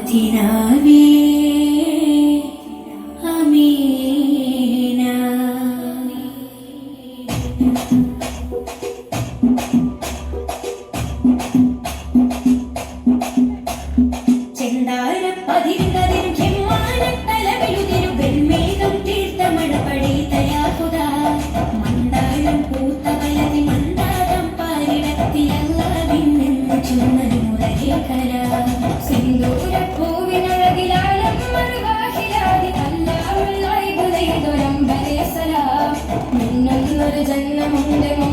മതിനാവിലേ la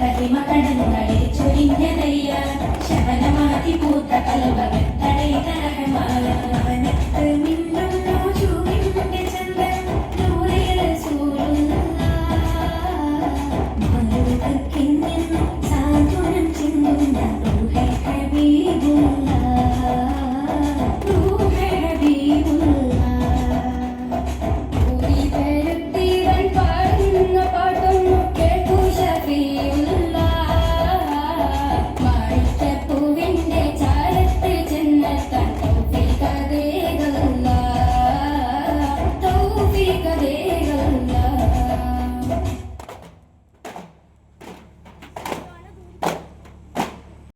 కలిమకడను నడిచొరించదయ్యా శవనమాతి పూత కలవగ